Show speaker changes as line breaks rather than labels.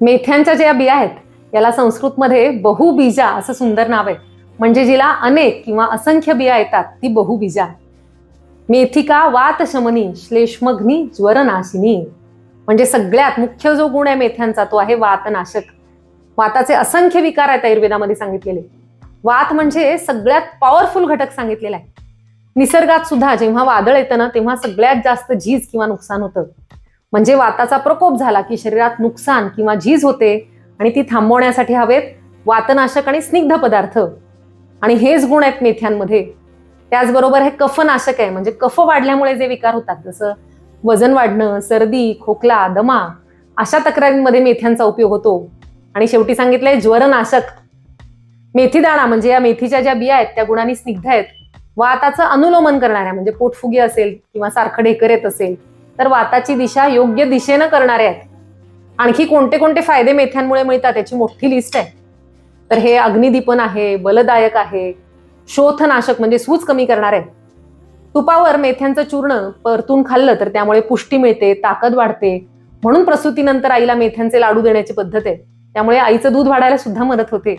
मेथ्यांच्या ज्या बिया आहेत याला संस्कृतमध्ये बहुबीजा असं सुंदर नाव आहे. म्हणजे जिला अनेक किंवा असंख्य बिया येतात ती बहुबीजा मेथिका वातशमनी श्लेष्मग्नी ज्वरनाशिनी. म्हणजे सगळ्यात मुख्य जो गुण आहे मेथ्यांचा तो आहे वातनाशक. वाताचे असंख्य विकार आहेत आयुर्वेदामध्ये सांगितलेले. वात म्हणजे सगळ्यात पॉवरफुल घटक सांगितलेला आहे. निसर्गात सुद्धा जेव्हा वादळ येतं ना तेव्हा सगळ्यात जास्त झीज किंवा नुकसान होतं. म्हणजे वाताचा प्रकोप झाला की शरीरात नुकसान किंवा झीज होते आणि ती थांबवण्यासाठी हवेत वातनाशक आणि स्निग्ध पदार्थ. आणि हेच गुण आहेत मेथ्यांमध्ये. त्याचबरोबर हे कफनाशक आहे. म्हणजे कफ वाढल्यामुळे जे विकार होतात जसं वजन वाढणं सर्दी खोकला दमा अशा तक्रारींमध्ये मेथ्यांचा उपयोग होतो. आणि शेवटी सांगितलंय ज्वरनाशक. मेथी दाणा म्हणजे या मेथीच्या ज्या बिया आहेत त्या गुणांनी स्निग्ध आहेत. वाताचं अनुलोमन करणाऱ्या म्हणजे पोटफुगी असेल किंवा सारखं ढेकर येत असेल तर वाताची दिशा योग्य दिशेनं करणारे आहेत. आणखी कोणते कोणते फायदे मेथ्यांमुळे मिळतात याची मोठी लिस्ट आहे. तर हे अग्निदीपन आहे बलदायक आहे शोथनाशक म्हणजे सूज कमी करणार आहे तुपावर मेथ्यांचं चूर्ण परतून खाल्लं तर त्यामुळे पुष्टी मिळते ताकद वाढते. म्हणून प्रसूतीनंतर आईला मेथ्यांचे लाडू देण्याची पद्धत आहे. त्यामुळे आईचं दूध वाढायला सुद्धा मदत होते.